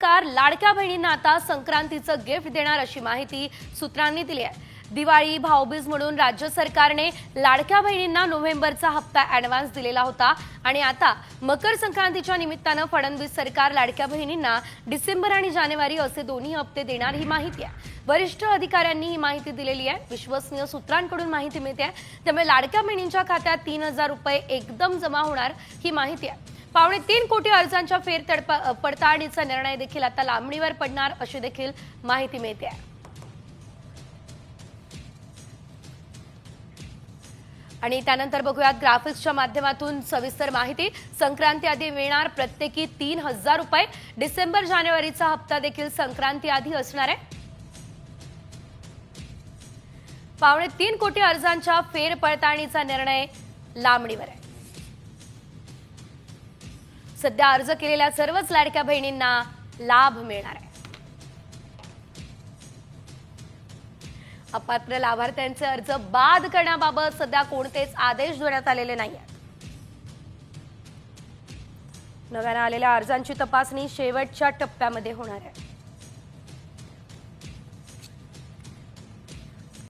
Car लाडक्या बहिणींना आता संक्रांतीचं गिफ्ट देणार अशी माहिती सूत्रांनी दिली आहे. दिवाळी भाऊबीज म्हणून राज्य सरकारने लाडक्या बहिणींना नोव्हेंबरचा हप्ता ऍडव्हान्स दिलेला होता. आणि आता मकर संक्रांतीच्या निमित्तानं फडणवीस सरकार लाडक्या बहिणींना डिसेंबर आणि जानेवारी असे दोन्ही हप्ते देणार ही माहिती आहे. वरिष्ठ अधिकाऱ्यांनी ही माहिती दिलेली आहे. विश्वसनीय सूत्रांकडून माहिती मिळते आहे. त्यामुळे लाडक्या बहिणींच्या खात्यात तीन हजार रुपये एकदम जमा होणार ही माहिती आहे. पावणे तीन कोटी अर्जांच्या फेरतडप पडताळणीचा निर्णय देखील आता लांबणीवर पडणार अशी देखील माहिती मिळते आहे. आणि त्यानंतर बघूयात ग्राफिक्सच्या माध्यमातून सविस्तर माहिती. संक्रांती आधी मिळणार प्रत्येकी तीन हजार रुपये. डिसेंबर जानेवारीचा हप्ता देखील संक्रांती आधी असणार आहे. पावणे तीन कोटी अर्जांच्या फेरपडताळणीचा निर्णय लांबणीवर आहे. सध्या अर्ज केलेल्या सर्वच लाडक्या बहिणींना लाभ मिळणार आहे. अपात्र लाभार्थ्यांचे अर्ज बाद करण्याबाबत सध्या कोणतेच आदेश देण्यात आलेले नाही आहेत नव्यानं आलेल्या अर्जांची तपासणी शेवटच्या टप्प्यामध्ये होणार आहे.